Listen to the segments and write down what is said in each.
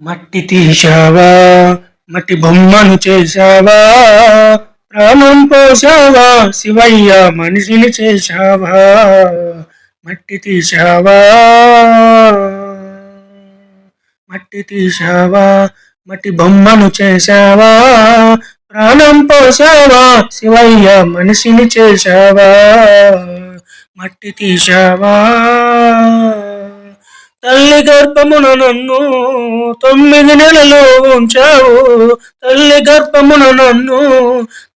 మట్టి తీశావా మట్టి బొమ్మను చేశావా ప్రాణం పోసావా శివయ్య మనిషిని చేశావా మట్టి తీశావా మట్టి తీశావా మట్టి బొమ్మను చేశావా ప్రాణం పోసావా శివయ్య మనిషిని చేశావా మట్టి తీశావా. తల్లి గర్భమున నన్ను తొమ్మిది నెలలు ఉంచావు. తల్లి గర్భమున నన్ను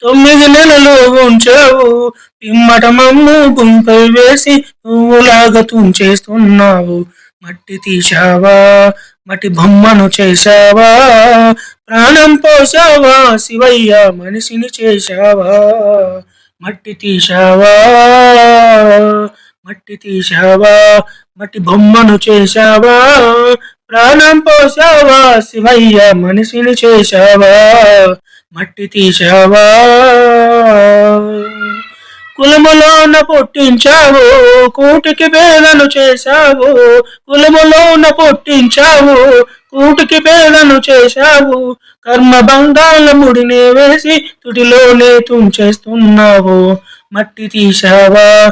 తొమ్మిది నెలలు ఉంచావు. పిమ్మట మమ్ము గుంపై వేసి నువ్వులాగా తుంచేస్తున్నావు. మట్టి తీశావా? మట్టి బొమ్మను చేశావా? ప్రాణం పోసావా శివయ్య మనిషిని చేశావా? మట్టి తీశావా? మట్టి తీశావా? మట్టి బొమ్మను చేశావా? ప్రాణం పోసావా శివయ్య మనిషిని చేశావా? మట్టి తీశావా? కులములోన పుట్టించావు కూటికి వేలను చేశావు. కులములోన పుట్టించావు కూటికి వేలను చేశావు. కర్మ బంగాల ముడినే వేసి తుడిలోనే తుంచేస్తున్నావు. మట్టి తీశావా?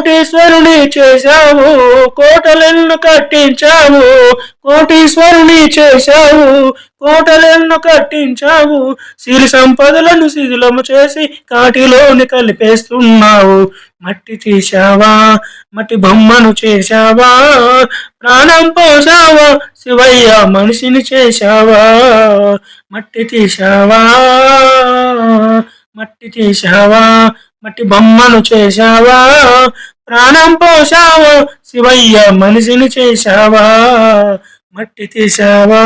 కోటీశ్వరుని చేశావు కోటలెన్ను కట్టించావు కోటీశ్వరుని చేశావు కోటలెన్ను కట్టించావు సిరి సంపదలను శిథిలము చేసి కాటిలోని కలిపేస్తున్నావు. మట్టి తీశావా మట్టి బొమ్మను చేశావా? ప్రాణం పోసావా శివయ్య మనిషిని చేశావా? మట్టి తీశావా? మట్టి తీశావా? మట్టి బొమ్మను చేశావా? ప్రాణం పోసావో శివయ్య మనిషిని చేశావా? మట్టి తీశావా?